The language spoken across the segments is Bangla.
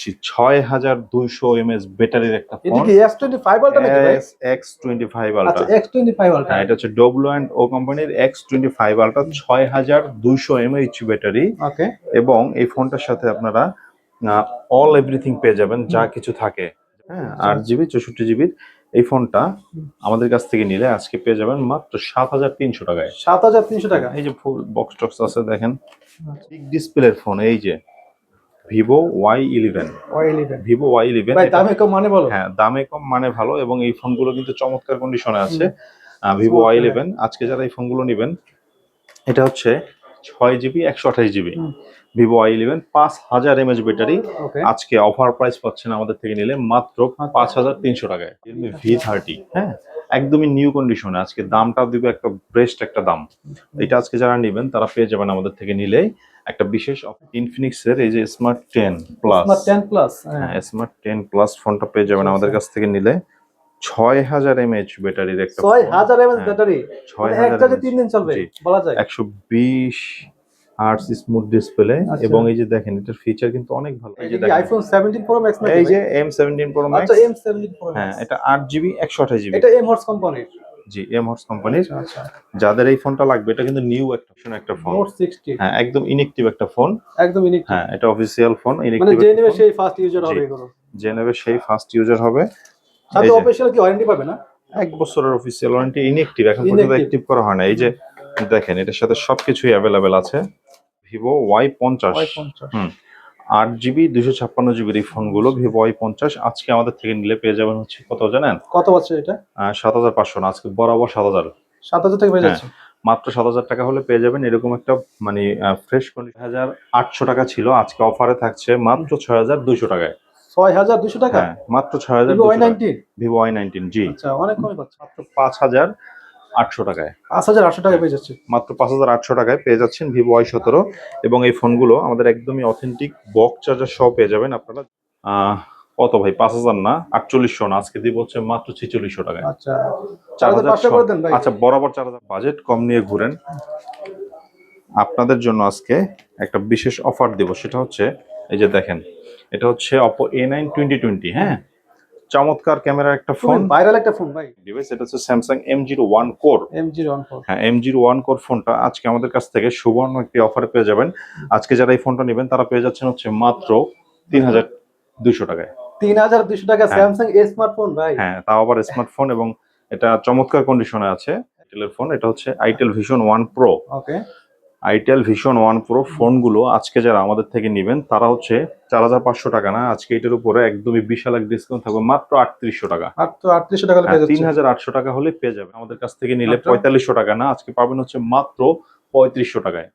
আসছি ছয় হাজার দুইশো এমএস ব্যাটারির একটা এটা ফোন। কি এস টোয়েন্টি ফাইভ আলটা নাকি এক্স টোয়েন্টি ফাইভ আচ্ছা ultra X twenty five ultra এটা হচ্ছে ডব্লু অ্যান্ড ও কোম্পানির এক্স টোয়েন্টি ফাইভ আলট্রা ছয় হাজার দুইশো এমএইচ ব্যাটারি। ওকে এবং এই ফোনটার সাথে আপনারা অল এভরিথিং পেয়ে যাবেন যা কিছু থাকে। হ্যাঁ আট জিবি চৌষট্টি জিবির এই ফোনটা আমাদের কাছ থেকে নিলে আজকে পেয়ে যাবেন মাত্র সাত হাজার তিনশো টাকায়। সাত হাজার তিনশো টাকা। এই যে ফুল বক্স টক্স আছে দেখেন। বিগ ডিসপ্লের ফোন এই যে। Vivo Y eleven. Vivo Y eleven দামে কম মানে বলো? হ্যাঁ দামে কম মানে ভালো এবং এই ফোনগুলো কিন্তু চমৎকার কন্ডিশনে আছে। ভিভো ওয়াই ইলেভেন আজকে যারা এই ফোনগুলো নেবেন এটা হচ্ছে ছয় জিবি একশো আঠাশ জিবি। ভিভো ওয়াই ইলেভেন পাঁচ হাজার এমএচ ব্যাটারি। আজকে অফার প্রাইস পাচ্ছেন আমাদের থেকে নিলে মাত্র পাঁচ হাজার তিনশো টাকায়। ভি থার্টি হ্যাঁ। একদমই নিউ কন্ডিশনে আজকে দামটা দিব একটা বেস্ট একটা দাম। এটা আজকে যারা নেবেন তারা পেয়ে যাবেন আমাদের থেকে নিলে একটা বিশেষ ইনফিনিক্স এর এই যে smart ten plus smart ten plus হ্যাঁ। স্মার্ট টেন প্লাস ফোনটা পেয়ে যাবেন আমাদের কাছ থেকে নিলে। ছয় হাজার এমএচ ব্যাটারির একটা ছয় হাজার ব্যাটারি ছয় হাজার তিন দিন চলবে বলা যায়। একশো বিশ আর্টস স্মুথ ডিসপ্লে। এবং এই যে দেখেন এটার ফিচার কিন্তু অনেক ভালো। এই যে আইফোন সেভেন্টিন প্রো ম্যাক্স এই যে এম সেভেনটিন প্রো ম্যাক্স আচ্ছা এম সেভেন্টিন প্রো হ্যাঁ এটা আট জিবি একশো আঠাশ জিবি এটা এম হর্স কোম্পানির জি এম হর্স কোম্পানির আচ্ছা যাদের এই ফোনটা লাগবে এটা কিন্তু নিউ একটা একটা ফোন নোট সিক্সটি হ্যাঁ একদম ইনেকটিভ একটা ফোন একদম ইউনিক হ্যাঁ এটা অফিসিয়াল ফোন মানে ইনেকটিভ যে নেবে সেই ফার্স্ট ইউজার হবে এগুলো। যে নেবে সেই ফার্স্ট ইউজার হবে। সাথে। অফিসিয়াল কি ওয়ারেন্টি পাবে না? এক বছরের অফিসিয়াল ওয়ারেন্টি ইনএক্টিভ এখন পর্যন্ত অ্যাক্টিভ করা হয় না। এই যে দেখেন এটার সাথে সবকিছুই অ্যাভেলেবেল আছে। ভিভো ওয়াই পঞ্চাশ। আট জিবি দুশো ছাপ্পান্ন জিবির এই ফোনগুলো ভিভো ওয়াই পঞ্চাশ। আজকে আমাদের থেকে নিলে পেয়ে যাবেন হচ্ছে কত জানেন? কত বছর এটা? সাত হাজার পাঁচশো না আজকে বরাবর সাত হাজার। সাত হাজার থেকে পেয়ে হ্যাঁ। যাচ্ছে মাত্র সাত হাজার টাকা হলে পেয়ে যাবেন। এরকম একটা মানে ফ্রেশ কন্ডিশন হাজার আটশো টাকা ছিল আজকে অফারে থাকছে মাত্র ছয় হাজার দুইশো টাকায়। ছয় হাজার দুশো টাকা? হ্যাঁ মাত্র ছয় হাজার Y nineteen? Vivo Y nineteen জি। আচ্ছা অনেক কমই পাচ্ছে। মাত্র পাঁচ হাজার আটশো টাকায়। পাঁচ হাজার আটশো টাকা পেয়ে যাচ্ছে। মাত্র পাঁচ হাজার আটশো টাকায় পেয়ে যাচ্ছেন ভিভো ওয়াই সতেরো এবং এই ফোনগুলো আমাদের একদমই অথেন্টিক বক চার্জার সহ পেয়ে যাবেন আপনারা। কত ভাই পাঁচ হাজার না আটচল্লিশশো না আজকে দিব হচ্ছে মাত্র ছিচল্লিশশো টাকায়। আচ্ছা আচ্ছা বরাবর চার হাজার। বাজেট কম নিয়ে ঘুরেন। আপনাদের জন্য আজকে একটা বিশেষ অফার দিব সেটা হচ্ছে এই যে দেখেন এটা হচ্ছে Oppo A nine twenty twenty হ্যাঁ? চমৎকার ক্যামেরার একটা ফোন। ভাইরাল একটা ফোন ভাই। ডিভাইস এটা হচ্ছে Samsung M zero one core M zero one four হ্যাঁ এম জিরো ওয়ান কোর ফোনটা আজকে আমাদের কাছ থেকে সুবর্ণ একটি অফারে পেয়ে যাবেন। আজকে যারা এই ফোনটা নেবেন তারা পেয়ে যাচ্ছেন হচ্ছে মাত্র তিন হাজার দুইশো টাকায়। তিন হাজার দুশো টাকা। স্যামসাং এ স্মার্টফোন ভাই। হ্যাঁ তাও আবার স্মার্টফোন এবং এটা চমৎকার কন্ডিশনে আছে। আইটেলের ফোন এটা হচ্ছে itel vision one pro okay itel vision one pro ফোনগুলো আজকে যারা আমাদের থেকে নেবেন তারা হচ্ছে চার হাজার পাঁচশো টাকা না আজকে এটার উপরে একদমই বিশাল এক ডিসকাউন্ট থাকবে মাত্র আটত্রিশশো টাকা। তো আটত্রিশশো টাকা তিন হাজার আটশো টাকা হলে পেয়ে যাবে আমাদের কাছ থেকে নিলে পঁয়তাল্লিশশো টাকা না আজকে পাবেন হচ্ছে মাত্র পঁয়ত্রিশশো টাকায়।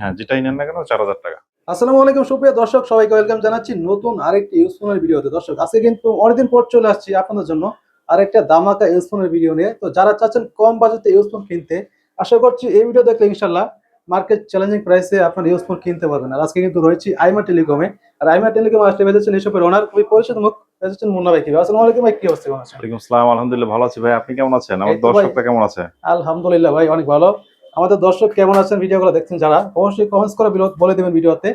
হ্যাঁ যেটাই নেন না কেন চার হাজার টাকা। আসসালামু আলাইকুম সুপ্রিয় দর্শক সবাইকে ওয়েলকাম জানাচ্ছি নতুন আরেকটি ইউজফোনের ভিডিওতে। দর্শক আজকে কিন্তু অনেকদিন পর চলে আসছি আপনাদের জন্য আরেকটা দামাকা ইউজফোনের ভিডিও নিয়ে। তো যারা চাচ্ছেন কম বাজেটে ইউজফোন কিনতে আশা করছি এই ভিডিও দেখলে ইনশাল্লাহ মার্কেট চ্যালেঞ্জিং প্রাইসে আপনার ইউজফোন কিনতে পারবেন। আর আজকে কিন্তু রয়েছি আইমা টেলিকমে আর আইমা টেলিকম আসতে বেঁচেছেন এসবের ওনার খুবই পরিচিত মুখ বেঁচেছেন মুন্না ভাই কি আসসালামু আলাইকুম ভাই কি অবস্থা? কেমন আছেন? ওয়ালাইকুম আসসালাম আলহামদুলিল্লাহ ভালো আছি ভাই। আপনি কেমন আছেন? আমার। দর্শকরা কেমন আছে? আলহামদুলিল্লাহ ভাই অনেক ভালো। আমাদের দর্শক কেমন আছেন? ভিডিওগুলো দেখছেন যারা অবশ্যই কমেন্টস করে বলে দেবেন ভিডিওতে।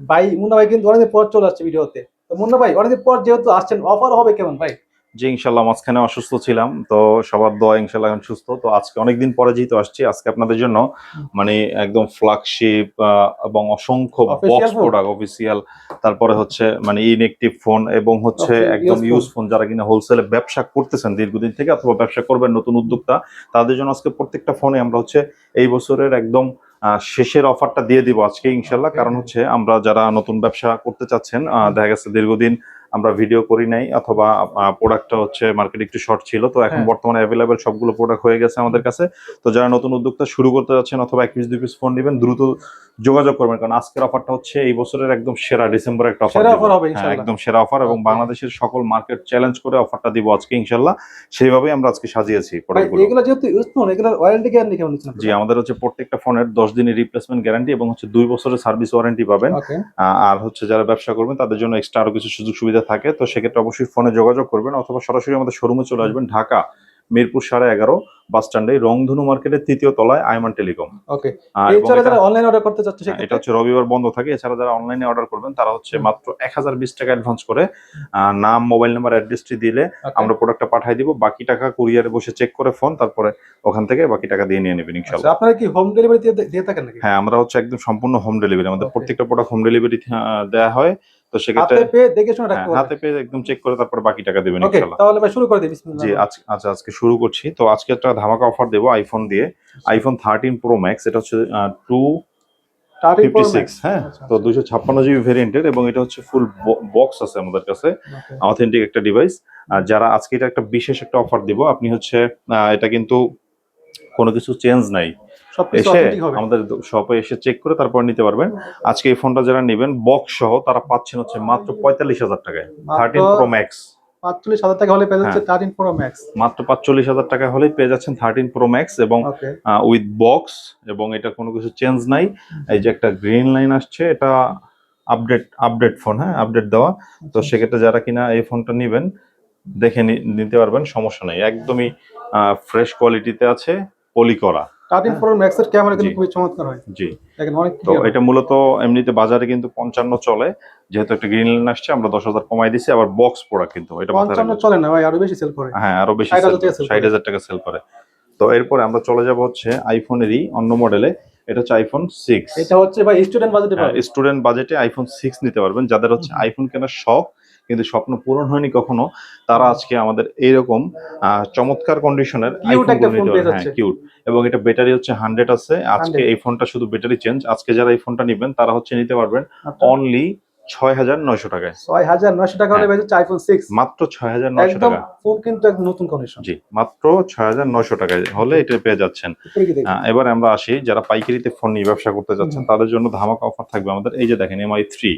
ভাই মুন্না ভাই কিন্তু অনেকদিন পর চলে আসছে ভিডিওতে। তো মুন্না ভাই অনেকদিন পর যেহেতু আসছেন অফার হবে কেমন ভাই? জি ইনশাল্লাহ মাঝখানে অসুস্থ ছিলাম তো সবার দোয়া ইনশাল্লাহ এখন সুস্থ। তো আজকে অনেকদিন পরে যেহেতু আসছি আজকে আপনাদের জন্য মানে একদম ফ্ল্যাগশিপ এবং অসংখ্য বক্স প্রোডাক্ট অফিসিয়াল তারপরে হচ্ছে মানে ইনএক্টিভ ফোন এবং হচ্ছে একদম ইউজ ফোন যারা কিনা হোলসেলে ব্যবসা করতেছেন দীর্ঘদিন থেকে অথবা ব্যবসা করবেন নতুন উদ্যোক্তা তাদের জন্য আজকে প্রত্যেকটা ফোনে আমরা হচ্ছে এই বছরের একদম শেষের অফারটা দিয়ে দিব আজকে ইনশাল্লাহ। কারণ হচ্ছে আমরা যারা নতুন ব্যবসা করতে চাচ্ছেন দেখা গেছে দীর্ঘদিন আমরা ভিডিও করি নাই অথবা প্রোডাক্টটা হচ্ছে মার্কেট একটু শর্ট ছিল তো এখন হ্যাঁ। বর্তমানে অ্যাভেলেবেল সবগুলো প্রোডাক্ট হয়ে গেছে আমাদের কাছে। তো যারা নতুন উদ্যোক্তা শুরু করতে যাচ্ছেন অথবা এক পিস দুই পিস ফোন নেবেন দ্রুত যোগাযোগ করবেন। কারণ আজকের অফারটা হচ্ছে এই বছরের একদম সেরা ডিসেম্বরের একটা অফার হবে ইনশাল্লাহ। একদম সেরা অফার এবং বাংলাদেশের সকল মার্কেট চ্যালেঞ্জ করে অফারটা দিব আজকে ইনশাল্লাহ সেইভাবেই আমরা আজকে সাজিয়েছি প্রোডাক্টগুলো এগুলো যেহেতু ইউজ ফোন এগুলোর ওয়ারেন্টি গ্যারান্টি কেমন দিচ্ছেন জি আমাদের হচ্ছে প্রত্যেকটা ফোনের দশ দিনের রিপ্লেসমেন্ট গ্যারান্টি এবং হচ্ছে দুই বছরের সার্ভিস ওয়ারেন্টি পাবেন। আর হচ্ছে যারা ব্যবসা করবেন তাদের জন্য এক্সট্রা আরও কিছু সুযোগ সুবিধা থাকে তো সেক্ষেত্রে অবশ্যই ফোনে যোগাযোগ করবেন অথবা সরাসরি আমাদের শোরুমে চলে আসবেন ঢাকা মিরপুর সাড়ে এগারো বাস স্ট্যান্ডে রংধনু মার্কেটের তৃতীয় তলায় আইমান টেলিকম ওকে এছাড়া এটা- যারা অনলাইন অর্ডার করতে চাচ্ছে হ্যাঁ, এটা হচ্ছে রবিবার বন্ধ থাকে এছাড়া যারা অনলাইনে অর্ডার করবেন তারা হচ্ছে মাত্র এক হাজার বিশ টাকা অ্যাডভান্স করে নাম মোবাইল নাম্বার অ্যাড্রেসটি দিলে. আমরা প্রোডাক্টটা পাঠিয়ে দিব বাকি টাকা কুরিয়ারে বসে চেক করে ফোন তারপরে ওখান থেকে বাকি টাকা দিয়ে নিয়ে নেবেন আচ্ছা, আপনারা কি হোম ডেলিভারি দিয়ে দিয়ে থাকেন নাকি? হ্যাঁ আমরা হচ্ছে একদম সম্পূর্ণ হোম ডেলিভারি আমাদের প্রত্যেকটা প্রোডাক্ট হোম ডেলিভারি দেওয়া হয়। তো সেক্ষেত্রে হাতে পেয়ে দেখে শুনে হ্যাঁ, রাখতে হাতে পেয়ে একদম চেক করে তারপরে বাকি টাকা দেবেন ওকে তাহলে ভাই শুরু করে দিই বিসমিল্লাহ। জি আচ্ছা আজকে শুরু করছি। তো আজকে একটা ধামাকা অফার দেবো আইফোন দিয়ে। আইফোন থার্টিন প্রো ম্যাক্স এটা হচ্ছে টু ফিফটি সিক্স হ্যাঁ? আচ্ছা, তো দুইশো ছাপ্পান্ন জিবি ভেরিয়েন্টের এবং এটা হচ্ছে ফুল বক্স আছে আমাদের কাছে। অথেন্টিক একটা ডিভাইস আর যারা আজকে এটা একটা বিশেষ একটা অফার দিব আপনি হচ্ছে এটা কিন্তু কোনো কিছু চেঞ্জ নাই। এসে আমাদের শপে এসে চেক করে তারপর নিতে পারবেন। আজকে এই ফোনটা যারা নেবেন বক্স সহ তারা পাচ্ছেন হচ্ছে মাত্র পঁয়তাল্লিশ হাজার টাকায়। থার্টিন প্রো ম্যাক্স পাঁচচল্লিশ হাজার টাকা হলে পেয়ে যাচ্ছে হ্যাঁ। থার্টিন প্রো ম্যাক্স মাত্র পাঁচচল্লিশ হাজার টাকা হলেই পেয়ে যাচ্ছেন থার্টিন প্রো ম্যাক্স এবং উইথ বক্স এবং এটা কোনো কিছু চেঞ্জ নাই। এই যে একটা গ্রিন লাইন আসছে এটা আপডেট আপডেট ফোন হ্যাঁ আপডেট দেওয়া। তো সেক্ষেত্রে যারা কিনা এই ফোনটা নেবেন দেখে নিতে পারবেন সমস্যা নেই। একদমই ফ্রেশ কোয়ালিটিতে আছে পলি করা। থার্টিন প্রো ম্যাক্স এর ক্যামেরা কিন্তু খুবই চমৎকার হয়। জি। দেখেন অনেক তো এটা মূলত এমনিতে বাজারে কিন্তু পঞ্চান্ন চলে যেহেতু একটা গ্রিন লাইন আসছে আমরা দশ হাজার কমাই দিছি আবার বক্স প্রোডাক্ট কিন্তু এটা মাথায় পঞ্চান্ন রাখবেন। চলে না ভাই আরও বেশি সেল করে। হ্যাঁ আরও বেশি 60,000 টাকা ষাট হাজার টাকা সেল করে। তো এরপরে আমরা চলে যাব হচ্ছে আইফোনেরই অন্য মডেলে এটা হচ্ছে আইফোন সিক্স এটা হচ্ছে ভাই স্টুডেন্ট বাজেটে স্টুডেন্ট বাজেটে আইফোন সিক্স নিতে পারবেন যাদের হচ্ছে আইফোন কেনার শখ কিন্তু স্বপ্ন পূরণ হয়নি কখনো তারা আজকে আমাদের এইরকম চমৎকার কন্ডিশনের পেয়ে হ্যাঁ। কিউট এবং এটা ব্যাটারি হচ্ছে হান্ড্রেড আছে। আজকে এই ফোনটা শুধু ব্যাটারি চেঞ্জ আজকে যারা এই ফোনটা নেবেন তারা হচ্ছে নিতে পারবেন অনলি ছয় হাজার নয়শো টাকায়। ছয় হাজার নয়শো টাকা হলে হ্যাঁ। আইফোন সিক্স মাত্র ছয় হাজার নয়শো টাকা। ফোন কিন্তু এক নতুন কন্ডিশন জি মাত্র ছয় হাজার নয়শো টাকায় হলে এটা পেয়ে যাচ্ছেন। এবার আমরা আসি যারা পাইকারিতে ফোন নিয়ে ব্যবসা করতে যাচ্ছেন তাদের জন্য ধামাকা অফার থাকবে আমাদের। এই যে দেখেন এমআই থ্রি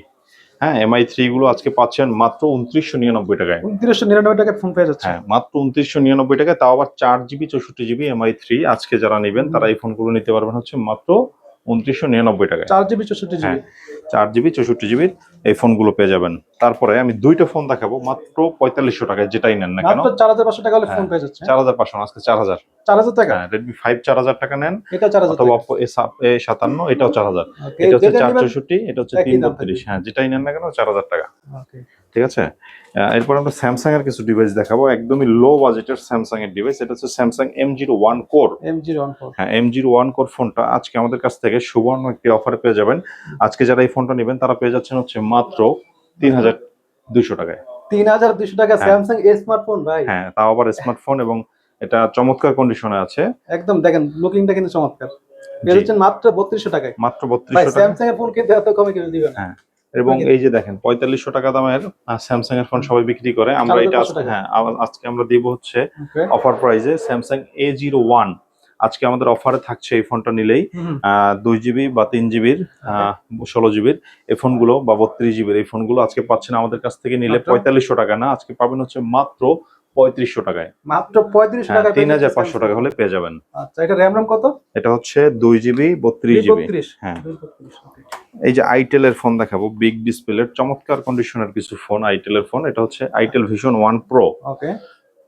হ্যাঁ এমআই থ্রি গুলো আজকে পাচ্ছেন মাত্র উনত্রিশশো নিরানব্বই টাকায়। উনত্রিশশো নিরানব্বই টাকায় ফোন পেয়ে যাচ্ছে। হ্যাঁ মাত্র উনত্রিশশো নিরানব্বই টাকায় তাও আবার চার জিবি চৌষট্টি জিবি এমআই থ্রি আজকে যারা নেবেন তারা এই ফোনগুলো নিতে পারবেন হচ্ছে মাত্র উনত্রিশশো নিরানব্বই টাকায়। চার জিবি চৌষট্টি জিবি হ্যাঁ চার জিবি চৌষট্টি জিবির এই ফোনগুলো পেয়ে যাবেন। তারপরে আমি দুইটা ফোন দেখাবো মাত্র পঁয়তাল্লিশশো টাকায় যেটাই নেন না কেন। চার হাজার পাঁচশো টাকা হলে ফোন হ্যাঁ। পেয়ে যাচ্ছে। চার হাজার পাঁচশো আজকে চার হাজার। চার হাজার টাকা? হ্যাঁ রেডমি ফাইভ চার হাজার টাকা নেন এটা চার হাজার অপো এ সাতান্ন এটাও চার হাজার। এটা হচ্ছে চার চৌষট্টি এটা হচ্ছে তিন বত্রিশ হ্যাঁ যেটাই নেন না কেন চার হাজার টাকা। ঠিক আছে? এরপর আমরা স্যামসাং এর কিছু ডিভাইস দেখাবো। একদমই লো বাজেটের স্যামসাং এর ডিভাইস এটা হচ্ছে Samsung M zero one core M zero one four হ্যাঁ এম জিরো ওয়ান কোর ফোনটা আজকে আমাদের কাছ থেকে সুবর্ণ একটি অফারে পেয়ে যাবেন। আজকে যারা এই ফোনটা নেবেন তারা পেয়ে যাচ্ছেন হচ্ছে মাত্র তিন হাজার দুইশো টাকায়। তিন হাজার দুশো টাকা হ্যাঁ। স্যামসাং স্মার্টফোন ভাই। হ্যাঁ তাও আবার স্মার্টফোন এবং এটা চমৎকার কন্ডিশনে আছে। একদম দেখেন লুকিংটা কিন্তু চমৎকার। জি। মাত্র বত্রিশশো টাকায়। মাত্র বত্রিশশো টাকা। স্যামসাং এর ফোন কিন্তু এত কমে কেউ দিবে না হ্যাঁ। এবং এই যে দেখেন পঁয়তাল্লিশশো টাকা দামের স্যামসাং এর ফোন সবাই বিক্রি করে। আমরা এটা 4500 আজকে টাকা। হ্যাঁ আজকে আমরা দিব হচ্ছে অফার প্রাইজে স্যামসাং এ জিরো ওয়ান আজকে আমাদের অফারে থাকছে এই ফোনটা নিলেই দুই জিবি বা তিন জিবির ষোলো জিবির এই ফোনগুলো বা বত্রিশ জিবির এই ফোনগুলো আজকে পাচ্ছেন আমাদের কাছ থেকে নিলে? পঁয়তাল্লিশশো টাকা না আজকে পাবেন হচ্ছে মাত্র পঁয়ত্রিশশো টাকায়। মাত্র পঁয়ত্রিশ হ্যাঁ টাকা তিন হাজার পাঁচশো টাকা হলে পেয়ে যাবেন। আচ্ছা এটা র্যাম রাম কত? এটা হচ্ছে দুই জিবি বত্রিশ জিবি হ্যাঁ। এই যে আইটেল এর ফোন দেখাবো বিগ ডিসপ্লের চমৎকার কন্ডিশনের কিছু ফোন আইটেল এর ফোন এটা হচ্ছে itel vision one pro okay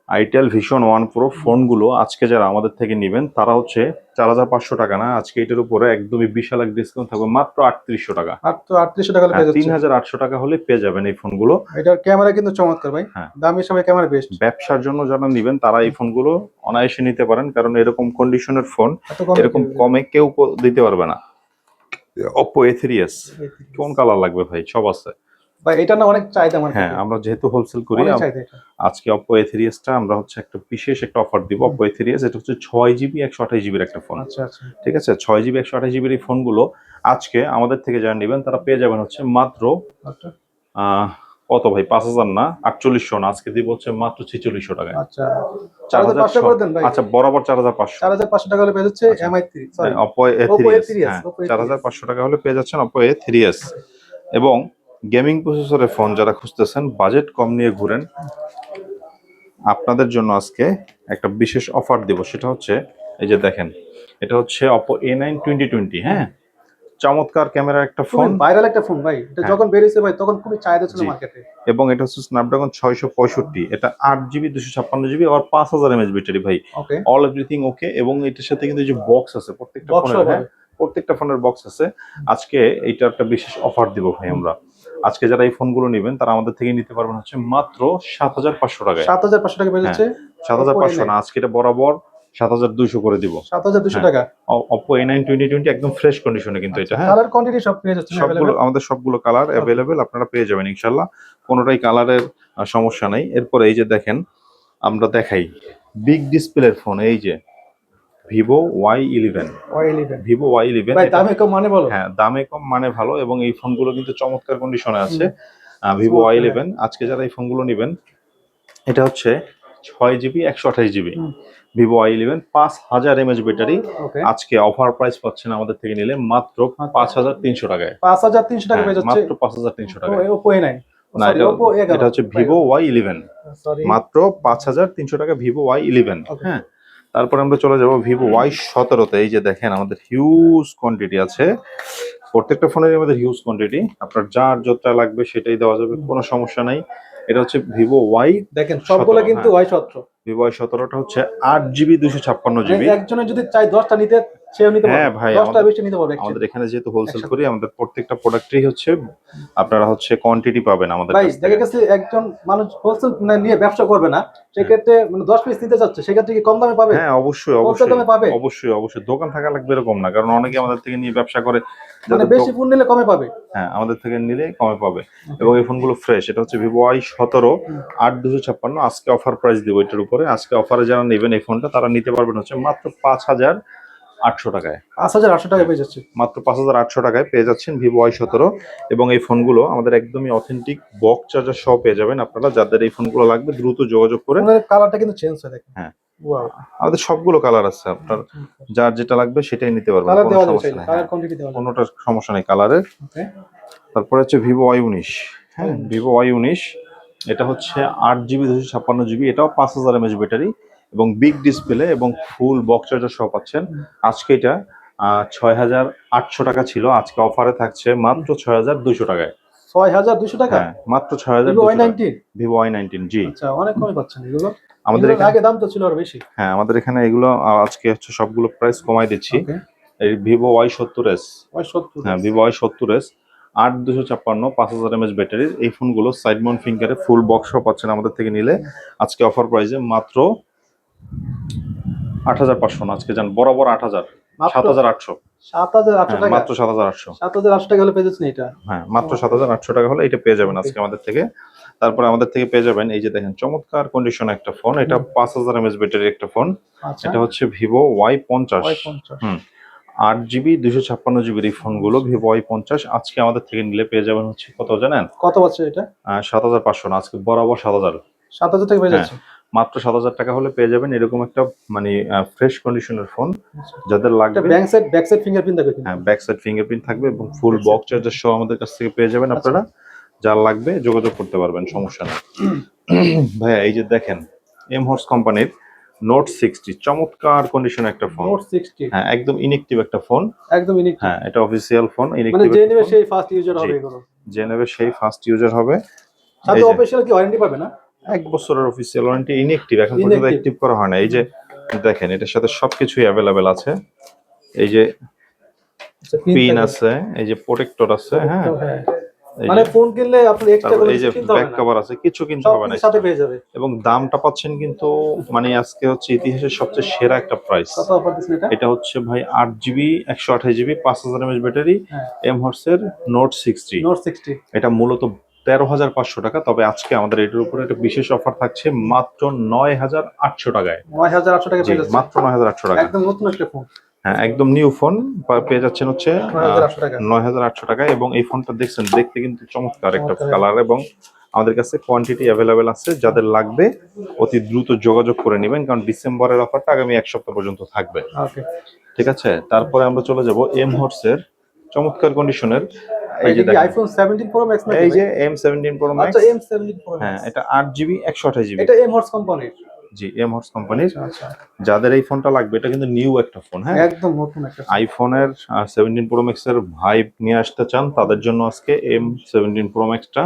itel vision one pro ফোনগুলো আজকে যারা আমাদের থেকে নেবেন তারা হচ্ছে চার হাজার পাঁচশো টাকা না আজকে এটার উপরে একদমই বিশাল এক ডিসকাউন্ট থাকবে মাত্র আটত্রিশশো টাকা। মাত্র আটত্রিশশো টাকা হলে হ্যাঁ, তিন হাজার আটশো টাকা হলে পেয়ে যাবেন এই ফোনগুলো। এটার ক্যামেরা কিন্তু চমৎকার ভাই। হ্যাঁ। দামি সময় ক্যামেরা বেস্ট ব্যবসার জন্য যারা নেবেন তারা এই ফোনগুলো অনায়াসে নিতে পারেন কারণ এরকম কন্ডিশনের ফোন এরকম। কমে কেউ দিতে পারবে না। অপো এ থ্রি এস কোন কালার লাগবে ভাই? সব আছে। ভাই এটা না অনেক চাহিদা আমার হ্যাঁ আমরা যেহেতু হোলসেল করি আজকে অপো এ থ্রি টা আমরা হচ্ছে একটা বিশেষ একটা অফার দিব। অপো এ থ্রি এস এটা হচ্ছে ছয় জিবি একশো আঠাশ জিবির একটা ফোন আচ্ছা আচ্ছা। ঠিক আছে? ছয় জিবি একশো আঠাশ জিবির এই ফোনগুলো আজকে আমাদের থেকে যারা নেবেন তারা পেয়ে যাবেন হচ্ছে মাত্র আচ্ছা। কত ভাই? পাঁচ হাজার না? আটচল্লিশশো না? আজকে দিব হচ্ছে মাত্র ছেচল্লিশশো টাকা আচ্ছা। চার হাজার পাঁচশো আচ্ছা বরাবর চার হাজার পাঁচশো। চার হাজার পাঁচশো টাকা হলে পেয়ে যাচ্ছে। Mi three Oppo A three S A3s, Oppo A3s চার হাজার পাঁচশো টাকা হলে পেয়ে যাচ্ছেন অপো এ থ্রি এস এবং গেমিং প্রসেসরের ফোন যারা খুঁজতেছেন বাজেট কম নিয়ে ঘুরেন। আপনাদের জন্য আজকে একটা বিশেষ অফার দিব সেটা হচ্ছে এই যে দেখেন এটা হচ্ছে Oppo A nine twenty twenty হ্যাঁ? চমৎকার ক্যামেরার একটা ফোন। ভাইরাল একটা ফোন ভাই। এটা হ্যাঁ। যখন বেরিয়েছে ভাই তখন খুবই চাহিদা ছিল মার্কেটে এবং এটা হচ্ছে স্ন্যাপড্রাগন ছয়শো পঁয়ষট্টি এটা আট জিবি দুশো ছাপ্পান্ন জিবি আর পাঁচ হাজার এমএচ ব্যাটারি ভাই। ওকে অল এভরিথিং ওকে এবং এটার সাথে কিন্তু যে বক্স আছে প্রত্যেকটা ফোনের হ্যাঁ? প্রত্যেকটা ফোনের বক্স আছে। আজকে এইটা একটা বিশেষ অফার দিব ভাই আমরা। আজকে যারা এই ফোনগুলো নেবেন তারা আমাদের থেকে নিতে পারবেন হচ্ছে মাত্র সাত হাজার পাঁচশো টাকায়। সাত হাজার পাঁচশো টাকা পেয়ে যাচ্ছে সাত হাজার পাঁচশো না আজকে এটা বরাবর সাত হাজার দুইশো করে দিব। সাত হাজার দুশো হ্যাঁ। টাকা? Oppo A nine twenty twenty একদম ফ্রেশ কন্ডিশনে কিন্তু এটা হ্যাঁ। কালার কোয়ান্টিটি সব পেয়ে যাচ্ছে সবগুলো আমাদের সবগুলো কালার অ্যাভেলেবেল আপনারা পেয়ে যাবেন ইনশাল্লাহ। কোনোটাই কালারের সমস্যা নাই। এরপরে এই যে দেখেন আমরা দেখাই। বিগ ডিসপ্লের ফোন এই যে। Vivo Y eleven. Vivo Y eleven দামে কম মানে বলো হ্যাঁ দামে কম মানে ভালো এবং এই ফোনগুলো কিন্তু চমৎকার কন্ডিশনে আছে। ভিভো ওয়াই ইলেভেন আজকে যারা এই ফোনগুলো নেবেন এটা হচ্ছে ছয় জিবি একশো আঠাশ জিবি ভিভো ওয়াই ইলেভেন পাঁচ হাজার এমএচ ব্যাটারি। আজকে অফার প্রাইস পাচ্ছেন আমাদের থেকে নিলে মাত্র পাঁচ হাজার তিনশো টাকায়। পাঁচ হাজার তিনশো টাকা হ্যাঁ, যাচ্ছে মাত্র পাঁচ হাজার তিনশো টাকায়। ওপো এ না এটা ওপো এগারো এটা হচ্ছে ভিভো ওয়াই ইলেভেন। মাত্র পাঁচ হাজার তিনশো টাকা ভিভো ওয়াই ইলেভেন। হ্যাঁ তারপর আমরা চলে যাব ভিভো ওয়াই সতেরোতে। এই যে দেখেন আমাদের হিউজ কোয়ান্টিটি আছে। প্রত্যেকটা ফোনের আমাদের হিউজ কোয়ান্টিটি আপনার যার যতটা লাগবে সেটাই দেওয়া যাবে কোনো সমস্যা নাই। এটা হচ্ছে ভিভো ওয়াই দেখেন সবগুলো কিন্তু ওয়াই সতেরো। ভিভো ওয়াই সতেরোটা হচ্ছে আট জিবি দুশো ছাপ্পান্ন জিবি একজনে যদি চাই দশটা নিতে সেও নিতে হ্যাঁ ভাই, দশটা আমাদের- বেশি নিতে পারবে আমাদের এখানে যেহেতু হোলসেল করি আমাদের প্রত্যেকটা প্রোডাক্টই হচ্ছে আপনারা হচ্ছে কোয়ান্টিটি পাবেন আমাদের ভাই দেখা গেছে একজন মানুষ হোলসেল নিয়ে ব্যবসা করবে না সেক্ষেত্রে মানে দশ পিস নিতে চাচ্ছে সেক্ষেত্রে কি কম দামে পাবে? হ্যাঁ অবশ্যই অবশ্যই দামে পাবে? অবশ্যই অবশ্যই। দোকান থাকা লাগবে এরকম না কারণ অনেকে আমাদের থেকে নিয়ে ব্যবসা করে মানে বেশি ফোন নিলে কমে পাবে? হ্যাঁ আমাদের থেকে নিলে কমে পাবে। এবং এই ফোনগুলো ফ্রেশ এটা হচ্ছে ভিভো সতেরো আট দুশো ছাপ্পান্ন। আজকে অফার প্রাইস দিব এটার উপরে। আজকে অফারে যারা নেবেন এই ফোনটা তারা নিতে পারবেন হচ্ছে মাত্র পাঁচ হাজার আটশো টাকায়। পাঁচ হাজার আটশো টাকা পেয়ে যাচ্ছে। মাত্র পাঁচ হাজার আটশো টাকায় পেয়ে যাচ্ছেন ভিভো আই সতেরো। এবং এই ফোনগুলো আমাদের একদমই অথেন্টিক বক চার্জার সহ পেয়ে যাবেন আপনারা। যাদের এই ফোনগুলো লাগবে দ্রুত যোগাযোগ করে কালারটা কিন্তু চেঞ্জ হয়ে দেখেন। হ্যাঁ। আমাদের সবগুলো কালার আছে। আপনার যার যেটা লাগবে সেটাই নিতে পারবেন কোনো সমস্যা নেই। কোনোটার সমস্যা নেই কালারের তারপরে হচ্ছে ভিভো ওয়াই উনিশ। হ্যাঁ ভিভো ওয়াই উনিশ। এটা হচ্ছে আট জিবি দুশো ছাপ্পান্ন জিবি এটাও পাঁচ হাজার এমএচ ব্যাটারি। এবং বিগ ডিসপ্লে এবং ফুল বক্স চার্জার সহ পাচ্ছেন। আজকে এটা ছয় হাজার আটশো টাকা ছিল। আজকে অফারে থাকছে মাত্র ছয় হাজার দুশো টাকায়। ছয় হাজার দুশো টাকা? হ্যাঁ মাত্র ছয় হাজার ভিভো ওয়াই নাইনটিন জি। আচ্ছা অনেক কমে পাচ্ছেন এগুলো। আমাদের এখানে আগে দাম তো ছিল আরও বেশি। হ্যাঁ আমাদের এখানে এগুলো আজকে হচ্ছে সবগুলো প্রাইস কমাই দিচ্ছি। এই ভিভো ওয়াই সত্তর এস। সত্তর হ্যাঁ ভিভো ওয়াই সত্তর এস আট দুশো ছাপ্পান্ন পাঁচ হাজার ব্যাটারির। এই ফোনগুলো সাইড মাউন্ট ফিঙ্গারে ফুল বক্স পাচ্ছেন আমাদের থেকে নিলে। আজকে অফার প্রাইসে মাত্র আট হাজার পাঁচশো না আজকে যান বরাবর আট হাজার সাত হাজার আটশো। সাত হাজার আটশো হ্যাঁ, টাকা। মাত্র সাত হাজার আটশো। সাত হাজার আটশো টাকা হলে পেয়ে যাচ্ছেন এটা হ্যাঁ মাত্র সাত হাজার আটশো টাকা হলে এটা পেয়ে যাবেন আজকে আমাদের থেকে। তারপরে আমাদের থেকে পেয়ে যাবেন এই যে দেখেন চমৎকার কন্ডিশন একটা ফোন এটা পাঁচ হাজার এমএচ ব্যাটারির একটা ফোন আচ্ছা। এটা হচ্ছে ভিভো ওয়াই পঞ্চাশ। পঞ্চাশ। আট জিবি দুশো ছাপ্পান্ন জিবির এই ফোনগুলো ভিভো ওয়াই পঞ্চাশ। আজকে আমাদের থেকে নিলে পেয়ে যাবেন হচ্ছে কত জানেন? কত পাচ্ছে এটা? সাত হাজার পাঁচশো না আজকে বরাবর সাত হাজার। সাত হাজার টাকা পেয়ে হ্যাঁ, যাচ্ছে মাত্র সাত হাজার টাকা হলে পেয়ে যাবেন এরকম একটা মানে ফ্রেশ কন্ডিশনের ফোন যাদের লাগবে back side back side fingerprint কিন্তু হ্যাঁ ব্যাক সাইড ফিঙ্গারপ্রিন্ট থাকবে এবং ফুল বক্স চার্জার সহ আমাদের কাছ থেকে পেয়ে যাবেন আচ্ছা। আপনারা। যার লাগবে যোগাযোগ করতে পারবেন সমস্যা নেই। ভাইয়া এই যে দেখেন এম হর্স কোম্পানির নোট সিক্সটি চমৎকার কন্ডিশন একটা ফোন নোট সিক্সটি হ্যাঁ একদম ইনেকটিভ একটা ফোন একদম ইউনিক হ্যাঁ এটা অফিসিয়াল ফোন ইনেকটিভ যে নেবে সেই ফার্স্ট ইউজার হবে এগুলো। যে নেবে সেই ফার্স্ট ইউজার হবে। সাথে অফিসিয়াল কি ওয়ারেন্টি পাবে না? এক বছরের অফিসিয়াল ওয়ারেন্টি ইনএক্টিভ এখন পর্যন্ত অ্যাক্টিভ করা হয় না। এই যে দেখেন এটার সাথে সবকিছুই অ্যাভেলেবেল আছে। এই যে আচ্ছা, পিন আছে এই যে প্রোটেক্টর আছে হ্যাঁ। হ্যাঁ। মানে ফোন কিনলে আপনার এক্সট্রা করে এই যে ব্যাক কভার আছে কিছু কিনতে হবে না। সাথে পেয়ে যাবে। এবং দামটা পাচ্ছেন কিন্তু মানে আজকে হচ্ছে ইতিহাসের সবচেয়ে সেরা একটা প্রাইস এটা? হচ্ছে ভাই আট জিবি একশো আঠাশ জিবি পাঁচ হাজার এমএচ ব্যাটারি। এম হর্সের নোট সিক্সটি নোট সিক্সটি এটা মূলত তেরো হাজার পাঁচশো টাকা তবে আজকে আমাদের এটার উপরে একটা বিশেষ অফার থাকছে মাত্র নয় হাজার আটশো টাকায়। নয় হাজার আটশো টাকা মাত্র নয় হাজার আটশো টাকা। একদম নতুন একটা ফোন। হ্যাঁ একদম নিউ ফোন পেয়ে যাচ্ছেন হচ্ছে নয় হাজার আটশো টাকা। এবং এই ফোনটা দেখছেন দেখতে কিন্তু চমৎকার একটা কালার এবং আমাদের কাছে কোয়ান্টিটি অ্যাভেলেবেল আছে যাদের লাগবে অতি দ্রুত যোগাযোগ করে নেবেন কারণ ডিসেম্বরের অফারটা আগামী এক সপ্তাহ পর্যন্ত থাকবে। ঠিক আছে? তারপরে আমরা চলে যাব এম হর্সের চমৎকার কন্ডিশনের এই যে আইফোন 17 প্রো ম্যাক্স এই যে ভাই? এম সেভেন্টিন প্রো ম্যাক্স আচ্ছা 17 প্রো হ্যাঁ এটা এম হর্স কোম্পানির জি এম হর্স কোম্পানির যাদের এই ফোনটা লাগবে এটা কিন্তু নিউ একটা ফোন হ্যাঁ? একদম নতুন একটা আইফোনের সেভেন্টিন প্রো ম্যাক্সের ভাইব নিয়ে আসতে চান তাদের জন্য আজকে এম সেভেন্টিন প্রো ম্যাক্সটা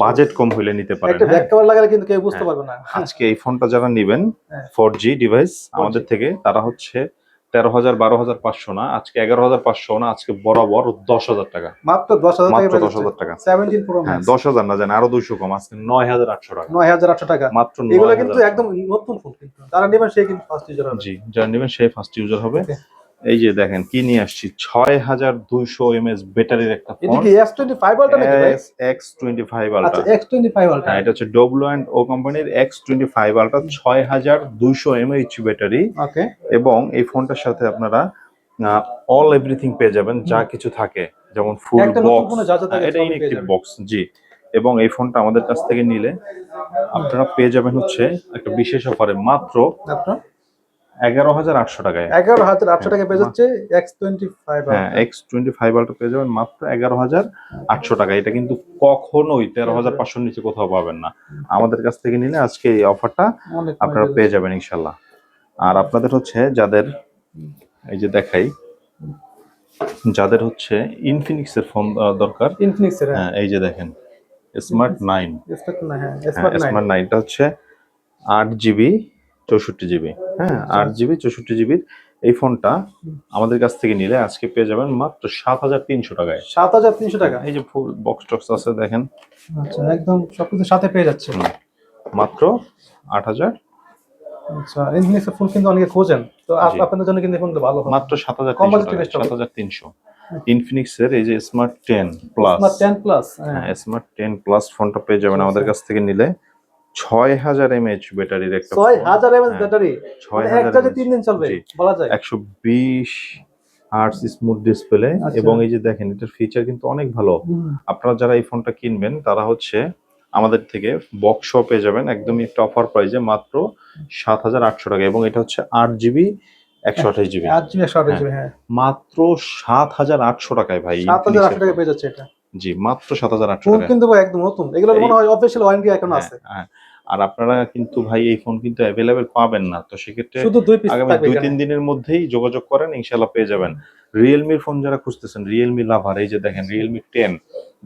বাজেট কম হইলে নিতে পারেন একটা হ্যাঁ? ব্যাক কভার লাগালে কিন্তু কেউ বুঝতে হ্যাঁ। পারবে না। আজকে এই ফোনটা যারা নিবেন হ্যাঁ। ফোর জি ডিভাইস আমাদের থেকে তারা হচ্ছে তেরো হাজার বারো হাজার পাঁচশো না আজকে এগারো হাজার পাঁচশো না আজকে বরাবর দশ হাজার টাকা। মাত্র দশ হাজার মাত্র দশ হাজার টাকা। সেভেন্টিন প্রো হ্যাঁ দশ হাজার না জানি আরও দুইশো কম আজকে নয় হাজার আটশো টাকা। নয় হাজার আটশো টাকা। মাত্র এগুলো 9,800 কিন্তু একদম নতুন ফোন কিন্তু। যারা নেবেন সে কিন্তু ফার্স্ট ইউজার হবে। জি যারা নেবেন সেই ফার্স্ট ইউজার হবে. এই যে দেখেন কি নিয়ে আসছি? ছয় হাজার দুইশো এমএস ব্যাটারির একটা এটা phone. X twenty five ultra X twenty five আচ্ছা এক্স টোয়েন্টি ফাইভ আলটা। হ্যাঁ এটা হচ্ছে ডব্লু অ্যান্ড ও কোম্পানির এক্স টোয়েন্টি ফাইভ আলট্রা ছয় হাজার দুইশো এমএইচ ব্যাটারি। ওকে। এবং এই ফোনটার সাথে আপনারা অল এভরিথিং পেয়ে যাবেন যা কিছু থাকে। যেমন ফুল বক্স ফোনে যা যা থাকে এটা ইনএক্টিভ বক্স জি। এবং এই ফোনটা আমাদের কাছ থেকে নিলে আপনারা পেয়ে যাবেন হচ্ছে একটা বিশেষ অফারে মাত্র এগারো হাজার আটশো টাকায়। এগারো হাজার আটশো টাকা পেয়ে যাচ্ছে এক্স টোয়েন্টি ফাইভ হ্যাঁ এক্স টোয়েন্টি ফাইভ আলটা পেয়ে যাবেন মাত্র এগারো হাজার আটশো টাকা এটা কিন্তু কখনোই তেরো হাজার পাঁচশোর নিচে কোথাও পাবেন না। আমাদের কাছ থেকে নিলে আজকে এই অফারটা আপনারা পেয়ে যাবেন ইনশাল্লাহ। আর আপনাদের হচ্ছে যাদের এই যে দেখাই যাদের হচ্ছে ইনফিনিক্স এর ফোন দরকার। ইনফিনিক্স এর হ্যাঁ এই যে দেখেন স্মার্ট নাইন স্মার্ট না হ্যাঁ স্মার্ট নাইন স্মার্ট নাইনটা হচ্ছে আট জিবি চৌষট্টি জিবি। হ্যাঁ আট জিবি চৌষট্টি জিবির এই ফোনটা আমাদের কাছ থেকে নিলে আজকে পেয়ে যাবেন মাত্র সাত হাজার তিনশো টাকায়। সাত হাজার তিনশো টাকা? এই যে ফুল বক্স টক্স আছে দেখেন। আচ্ছা একদম সবকিছু সাথে পেয়ে যাচ্ছে। মাত্র আট হাজার। আচ্ছা ফোন কিন্তু অনেকে খোঁজেন। তো আপনাদের জন্য কিন্তু ভালো মাত্র সাত হাজার কম। সাত হাজার তিনশো। ইনফিনিক্স এর এই যে smart ten plus smart ten plus হ্যাঁ। স্মার্ট টেন প্লাস ফোনটা পেয়ে যাবেন আমাদের কাছ থেকে নিলে। ছয় হাজার এমএইচ ব্যাটারির একটা ছয় হাজার হ্যাঁ, ব্যাটারি? ছয় হাজার চার্জে তিন দিন চলবে বলা যায়। একশো বিশ আর্টস স্মুথ ডিসপ্লে আচ্ছা। এবং এই যে দেখেন এটার ফিচার কিন্তু অনেক ভালো। আপনারা যারা এই ফোনটা কিনবেন তারা হচ্ছে আমাদের থেকে বক্স পেয়ে যাবেন একদমই একটা অফার প্রাইজে মাত্র সাত হাজার আটশো টাকা এবং এটা হচ্ছে আট জিবি একশো আঠাশ জিবি আট জিবি একশো আঠাশ জিবি হ্যাঁ। মাত্র সাত হাজার আটশো টাকায় ভাই সাত হাজার আটশো টাকা পেয়ে যাচ্ছে এটা। জি মাত্র সাত হাজার আটশো টাকা। কিন্তু ভাই একদম নতুন। এগুলো মনে হয় অফিসিয়াল ওয়ারেন্টি এখন আছে। হ্যাঁ। আর আপনারা কিন্তু ভাই এই ফোন কিন্তু অ্যাভেলেবেল পাবেন না। তো সেক্ষেত্রে শুধু দুই আগামী দুই তিন দিনের মধ্যেই যোগাযোগ করেন ইনশাল্লাহ পেয়ে যাবেন। রিয়েলমির ফোন যারা খুঁজতেছেন রিয়েলমি লাভার এই যে দেখেন রিয়েলমি টেন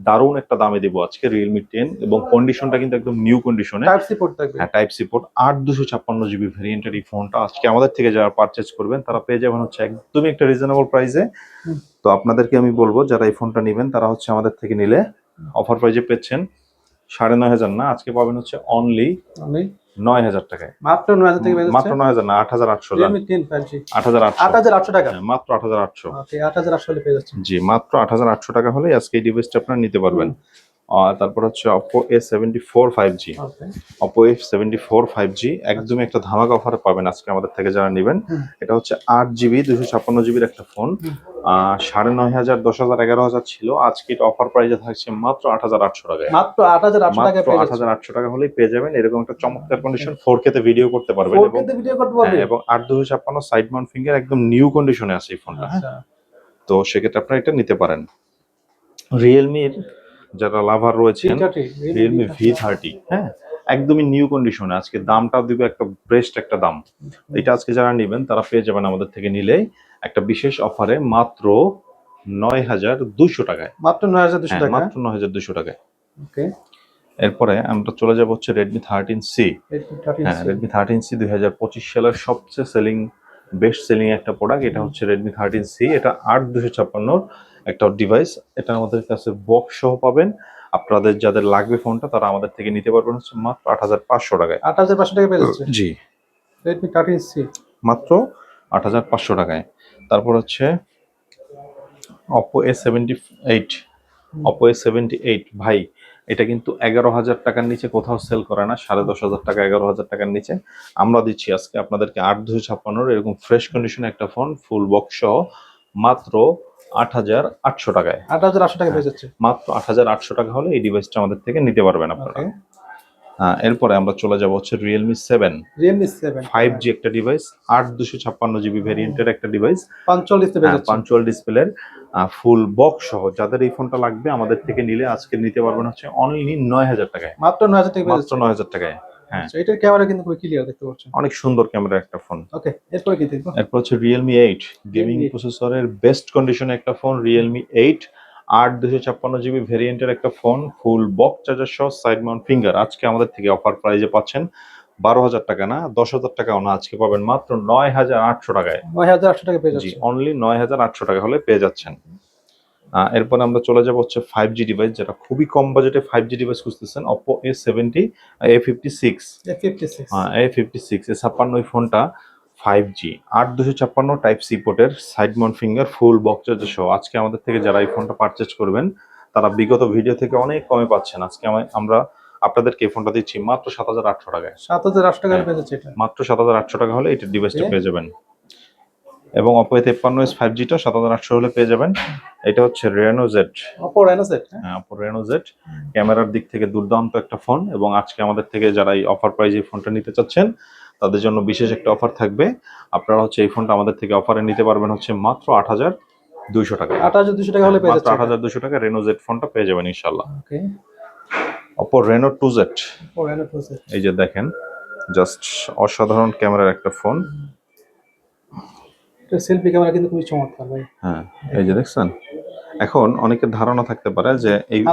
দারুণ একটা দামে দিব আজকে রিয়েলমি টেন এবং কন্ডিশনটা কিন্তু একদম নিউ কন্ডিশনে টাইপ সি পোর্ট থাকবে। হ্যাঁ টাইপ সি পোর্ট আট দুশো ছাপ্পান্ন জিবি ভ্যারিয়েন্টের এই ফোনটা আজকে আমাদের থেকে যারা পারচেজ করবেন তারা পেয়ে যাবেন হচ্ছে একদমই একটা রিজনেবল প্রাইসে তো আপনাদেরকে আমি বলব যারা এই ফোনটা নেবেন তারা হচ্ছে আমাদের থেকে নিলে অফার প্রাইজে পেচ্ছেন সাড়ে নয় হাজার না আজকে পাবেন হচ্ছে অনলি নয় হাজার টাকায়। মাত্র নয় হাজার থেকে মাত্র নয় হাজার না আট হাজার আটশো আট হাজার আটশো। আট হাজার আটশো টাকা? হ্যাঁ, মাত্র আট হাজার আটশো। আট হাজার আটশো পেয়ে যাচ্ছে জি মাত্র আট হাজার আটশো টাকা হলে আজকে এই ডিভাইসটা আপনারা নিতে পারবেন। তারপর হচ্ছে Oppo A seventy four five G Oppo F seventy four five G একদমই একটা ধামাকা অফারে পাবেন আজকে আমাদের থেকে যারা নেবেন। এটা হচ্ছে আট জিবি দুশো ছাপ্পান্ন জিবির একটা ফোন। সাড়ে নয় হাজার দশ হাজার এগারো হাজার ছিল। আজকে এটা অফার প্রাইসে থাকছে মাত্র আট হাজার আটশো টাকায়। মাত্র আট হাজার আটশো টাকা আট হাজার আটশো টাকা হলেই পেয়ে যাবেন। এরকম একটা চমৎকার কন্ডিশন ফোর কে তে ভিডিও করতে পারবেন এবং হ্যাঁ, এবং আট দুশো ছাপ্পান্ন সাইড মাউন্ট ফিঙ্গার একদম নিউ কন্ডিশনে আছে এই ফোনটা আচ্ছা। তো সেক্ষেত্রে আপনারা এটা নিতে পারেন। রিয়েলমির যারা লাভার রয়েছেন থ্রি রিয়েলমি ভি থার্টি হ্যাঁ। একদমই নিউ কন্ডিশনে আজকে দামটা দিবে একটা বেস্ট একটা দাম। এটা আজকে যারা নেবেন তারা পেয়ে যাবেন আমাদের থেকে নিলে একটা বিশেষ অফারে মাত্র নয় হাজার দুশো টাকায়। মাত্র নয় হাজার দুশো হ্যাঁ, টাকা? মাত্র নয় হাজার দুশো টাকায়। ওকে। এরপরে আমরা চলে যাব হচ্ছে রেডমি থার্টিন সি হ্যাঁ রেডমি থার্টিন সি দুই হাজার পঁচিশ সালের সবচেয়ে সেলিং বেস্ট সেলিং একটা প্রোডাক্ট এটা হচ্ছে রেডমি থার্টিন সি এটা আট দুশো ছাপ্পান্নর একটা ডিভাইস এটা আমাদের কাছে বক্স সহ পাবেন। আপনাদের যাদের লাগবে ফোনটা তারা আমাদের থেকে নিতে পারবেন হচ্ছে মাত্র আট হাজার পাঁচশো টাকায়। আট হাজার পাঁচশো টাকা পেয়ে যাচ্ছে। জি। রেডমি থার্টিন সি মাত্র আট হাজার পাঁচশো টাকায়। তারপর হচ্ছে Oppo A seventy eight Oppo A seventy eight ভাই এটা কিন্তু এগারো হাজার টাকার নিচে কোথাও সেল করে না সাড়ে দশ হাজার টাকা এগারো হাজার টাকার নিচে। আমরা দিচ্ছি আজকে আপনাদেরকে আট দুশো ছাপ্পান্নর এরকম ফ্রেশ কন্ডিশনে একটা ফোন ফুল বক্স সহ মাত্র আট হাজার আটশো টাকায়। আট হাজার আটশো টাকা পেয়ে যাচ্ছে মাত্র আট হাজার আটশো টাকা হলে এই ডিভাইসটা আমাদের থেকে নিতে পারবেন আপনারা। হ্যাঁ, এরপরে আমরা চলে যাব হচ্ছে Realme seven Realme seven five G একটা ডিভাইস আট দুশো ছাপ্পান্ন জিবি ভ্যারিয়েন্টের একটা ডিভাইস পেয়ে যাচ্ছে। পাঞ্চুয়াল ডিসপ্লের ফুল বক্স সহ। যাদের এই ফোনটা লাগবে আমাদের থেকে নিলে আজকে নিতে পারবেন হচ্ছে অনলি নয় হাজার টাকায়। মাত্র নয় হাজার টাকা মাত্র নয় হাজার টাকায়। হ্যাঁ। আচ্ছা, এটার ক্যামেরা কিন্তু খুবই ক্লিয়ার দেখতে পাচ্ছেন। অনেক সুন্দর ক্যামেরা একটা ফোন ওকে এরপরে কি দেখব? এরপর হচ্ছে রিয়েলমি এইট গেমিং প্রসেসরের বেস্ট কন্ডিশনে একটা ফোন রিয়েলমি এইট আট দুশো ছাপ্পান্ন জিবি ভেরিয়েন্টের একটা ফোন ফুল বক্স চার্জার সহ সাইড মাউন্ট ফিঙ্গার আজকে আমাদের থেকে অফার প্রাইজে পাচ্ছেন বারো হাজার টাকা না? দশ হাজার টাকাও না আজকে পাবেন মাত্র নয় হাজার আটশো টাকায়। নয় হাজার আটশো টাকা পেয়ে জি যাচ্ছে অনলি নয় হাজার আটশো টাকা হলে পেয়ে যাচ্ছেন। এরপর আমরা চলে যাব হচ্ছে ফাইভ জি ডিভাইস যেটা খুবই কম বাজেটে ফাইভ জি ডিভাইস খুঁজতেছেন Oppo A seventy A fifty six six A fifty six A ছাপ্পান্ন ওই ফোনটা ফাইভ জি আট দুশো ছাপ্পান্ন টাইপ সি পোর্টের side mount finger full box charger সহ। আজকে আমাদের থেকে যারা এই ফোনটা পারচেজ করবেন তারা বিগত ভিডিও থেকে অনেক কমে পাচ্ছেন। আজকে আমি- আমরা আপনাদেরকে এই ফোনটা দিচ্ছি মাত্র সাত হাজার আটশো টাকায়। সাত হাজার আটশো টাকা হ্যাঁ। পেয়ে যাচ্ছে মাত্র সাত হাজার আটশো টাকা হলে এটা ডিভাইসটা পেয়ে যাবেন। এবং অপো এ তেপ্পান্ন এস ফাইভ জিটা সাত হাজার আটশো হলে পেয়ে যাবেন। এটা হচ্ছে রেনো জেড অপো রেনো সেট হ্যাঁ? অপো রেনো জেড ক্যামেরার দিক থেকে দুর্দান্ত একটা ফোন এবং আজকে আমাদের থেকে যারা এই অফার প্রাইজে এই ফোনটা নিতে চাচ্ছেন তাদের জন্য বিশেষ একটা অফার থাকবে। আপনারা হচ্ছে এই ফোনটা আমাদের থেকে অফারে নিতে পারবেন হচ্ছে মাত্র আট হাজার দুইশো টাকা। আট হাজার দুশো টাকা হলে পেয়ে মাত্র যাচ্ছে আট হাজার দুশো টাকা রেনো জেড ফোনটা পেয়ে যাবেন ইনশাল্লাহ okay. Oppo Reno two Z এই যে দেখেন জাস্ট অসাধারণ ক্যামেরার একটা ফোন। এটা সেলফি ক্যামেরা কিন্তু খুবই চমৎকার ভাই। হ্যাঁ এই যে দেখছেন? এখন অনেকের ধারণা থাকতে পারে যে এই এটা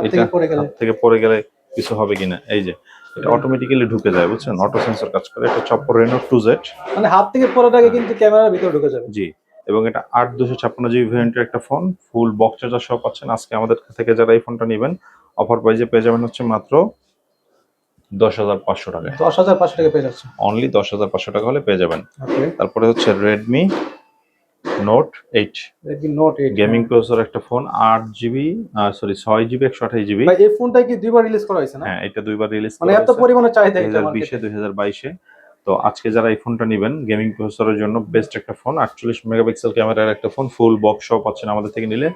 থেকে পড়ে গেলে। কিছু হবে কিনা? এই যে এটা অটোমেটিক্যালি ঢুকে যায় বুঝছেন? অটো সেন্সর কাজ করে এটা অপো রেনো টু জেড মানে হাত থেকে আগে কিন্তু ক্যামেরার ভিতরে ঢুকে যাবে। জি এবং এটা আট দুশো ছাপ্পান্ন জিবি ভ্যারিয়েন্টের একটা ফোন ফুল বক্স চার্জার সহ পাচ্ছেন। আজকে আমাদের থেকে যারা এই ফোনটা নেবেন অফার প্রাইজে পেয়ে যাবেন হচ্ছে মাত্র দশ হাজার পাঁচশো টাকায় দশ হাজার পাঁচশো টাকা পেয়ে যাচ্ছে অনলি দশ হাজার পাঁচশো টাকা হলে পেয়ে যাবেন। তারপরে হচ্ছে Redmi note eight note eight gaming processor একটা ফোন আট জিবি সরি ছয় জিবি একশো আঠাশ জিবি এই ফোনটা কি দুইবার রিলিজ করা হয়েছে না? হ্যাঁ এটা দুইবার রিলিজ মানে এত পরিমাণে চাহিদা দুই হাজার বিশে দুই হাজার বাইশে। তো আজকে যারা এই ফোনটা নেবেন গেমিং প্রসেসরের জন্য বেস্ট একটা ফোন আটচল্লিশ মেগাপিক্সেল ক্যামেরার একটা ফোন ফুল বক্স সব পাচ্ছেন আমাদের থেকে নিলে।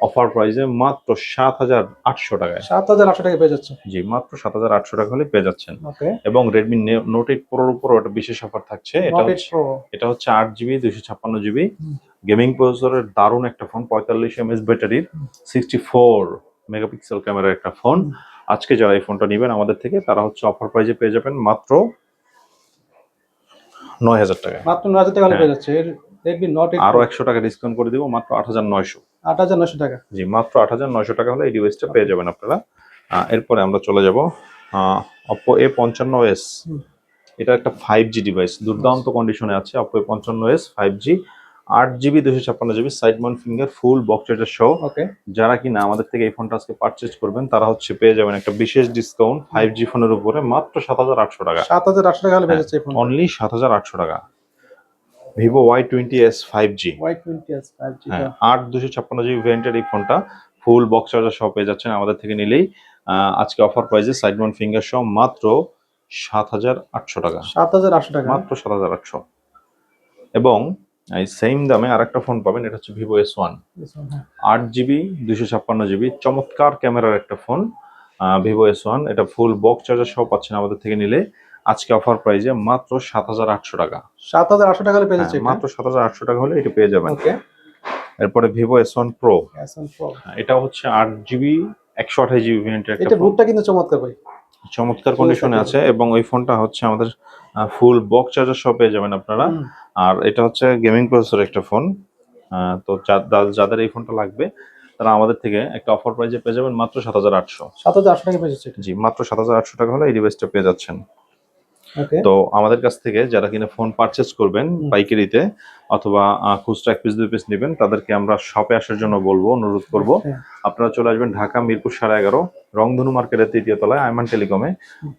অফার প্রাইসে মাত্র সাত হাজার আটশো টাকায়। সাত হাজার আটশো টাকা পেয়ে যাচ্ছে? জি মাত্র সাত হাজার আটশো টাকা হলে পেয়ে যাচ্ছেন। ওকে। এবং রেডমি নোট এইট প্রোর উপর একটা বিশেষ অফার থাকছে। এটা হচ্ছে এটা হচ্ছে আট জিবি দুইশো ছাপ্পান্ন জিবি গেমিং প্রসেসরের দারুণ একটা ফোন পঁয়তাল্লিশ এমএস ব্যাটারির সিক্সটি ফোর মেগাপিক্সেল ক্যামেরার একটা ফোন আজকে যারা এই ফোনটা নেবেন আমাদের থেকে তারা হচ্ছে অফার প্রাইজে পেয়ে যাবেন মাত্র নয় হাজার টাকা মাত্র নয় হাজার টাকা হ্যাঁ। পেয়ে যাচ্ছে। রেডমি নোট আরও একশো টাকা ডিসকাউন্ট করে দিব মাত্র আট হাজার নয়শো। আট হাজার নয়শো টাকা। জি মাত্র আট হাজার নয়শো টাকা হলে এই ডিভাইসটা পেয়ে যাবেন আপনারা। এরপরে আমরা চলে যাব অপো এ পঞ্চান্ন এস এটা একটা ফাইভ জি ডিভাইস দুর্দান্ত কন্ডিশনে আছে অপো এ পঞ্চান্ন এস ফাইভ জি আট জিবি দুশো ছাপ্পান্ন GB side mount finger full box charger সহ যারা কিনা আমাদের থেকে এই ফোনটা আজকে পারচেজ করবেন তারা হচ্ছে পেয়ে যাবেন একটা বিশেষ ডিসকাউন্ট ফাইভ জি ফোনের উপরে মাত্র সাত হাজার আটশো টাকা। সাত হাজার আটশো টাকা অনলি সাত হাজার আটশো টাকা। Vivo Y twenty S five G Y twenty S five G হ্যাঁ আট দুশো ছাপ্পান্ন জিবি ভ্যারিয়েন্টের এই ফোনটা ফুল বক্স চার্জার সহ পেয়ে যাচ্ছেন আমাদের থেকে নিলেই। আজকে অফার প্রাইসে সাইড মাউন্ট ফিঙ্গার সহ মাত্র সাত হাজার আটশো টাকা। সাত হাজার আটশো টাকা। মাত্র সাত হাজার আটশো। এবং এই সেম দামে আরেকটা ফোন পাবেন এটা হচ্ছে ভিভো এস ওয়ান। হ্যাঁ। আট জিবি দুশো ছাপ্পান্ন জিবি চমৎকার ক্যামেরার একটা ফোন ভিভো এস ওয়ান। এটা ফুল বক্স চার্জার সহ পাচ্ছেন আমাদের থেকে নিলে। আজকে অফার প্রাইসে মাত্র সাত হাজার আটশো টাকা। সাত হাজার আটশো টাকা হলে পেয়ে যাচ্ছে হ্যাঁ, মাত্র সাত হাজার আটশো টাকা হলে এটা পেয়ে যাবেন। ওকে এরপরে Vivo S one pro S one pro এটা হচ্ছে আট জিবি একশো আঠাশ জিবি ভ্যারিয়েন্টের একটা এটা ফোন। কিন্তু চমৎকার ভাই। চমৎকার কন্ডিশনে আছে এবং ওই ফোনটা হচ্ছে আমাদের ফুল বক্স চার্জার সহ পেয়ে যাবেন আপনারা। আর এটা হচ্ছে গেমিং প্রসেসর একটা ফোন তো যাদের এই ফোনটা লাগবে তারা আমাদের থেকে একটা অফার প্রাইজে পেয়ে যাবেন মাত্র সাত হাজার আটশো। সাত হাজার আটশো টাকা পেয়ে যাচ্ছে জি মাত্র সাত হাজার আটশো টাকা হলে এই ডিভাইসটা পেয়ে যাচ্ছেন। তো আমাদের কাছ থেকে যারা কিনা ফোন পারচেস করবেন। পাইকারিতে অথবা খুচরা এক পিস দুই পিস নেবেন তাদেরকে আমরা শপে আসার জন্য বলব অনুরোধ করব। হ্যাঁ। আপনারা চলে আসবেন ঢাকা মিরপুর সাড়ে এগারো রংধনু মার্কেটের তৃতীয় তলায় আইমান টেলিকমে।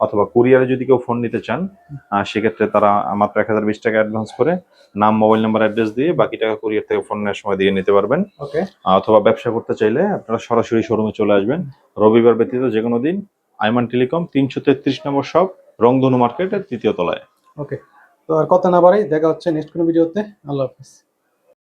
অথবা কুরিয়ারে যদি কেউ ফোন নিতে চান সেক্ষেত্রে তারা মাত্র এক হাজার বিশ টাকা অ্যাডভান্স করে নাম মোবাইল নাম্বার অ্যাড্রেস দিয়ে বাকি টাকা কুরিয়ার থেকে ফোন নেওয়ার সময় দিয়ে নিতে পারবেন। অথবা ব্যবসা করতে চাইলে আপনারা সরাসরি শোরুমে চলে আসবেন। রবিবার ব্যতীত যে কোনো দিন আইমান টেলিকম তিনশো তেত্রিশ নম্বর শপ রংধনু মার্কেটের তৃতীয় তলায়। ওকে, তো আর কথা না বাড়াই, দেখা হচ্ছে নেক্সট কোনো ভিডিওতে। আল্লাহ হাফিজ।